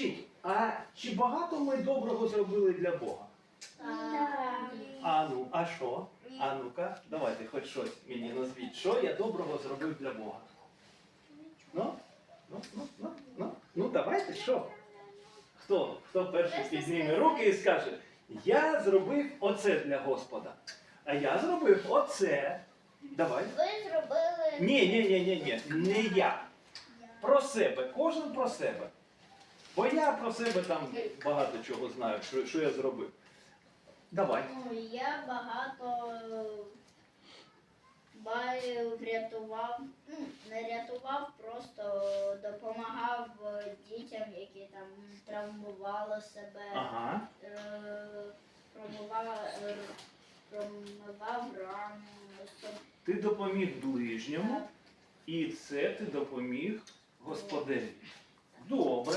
Скажіть, а чи багато ми доброго зробили для Бога? А ну, а що? А ну-ка, давайте хоч щось мені назвіть. Що я доброго зробив для Бога? Ну, ну, ну, ну, ну, ну давайте, що? Хто? Хто перший підніме руки і скаже, я зробив оце для Господа. А я зробив оце. Давай. Ви зробили. Ні, ні, ні, ні, ні, не я. Про себе, кожен про себе. Бо я про себе там багато чого знаю, що, що я зробив. Давай. Ну, я багато баю врятував, ну, не рятував, просто допомагав дітям, які там травмували себе, Ага. е, промивав, е, промивав рану. Ти допоміг ближньому, і це ти допоміг господеві. Добре.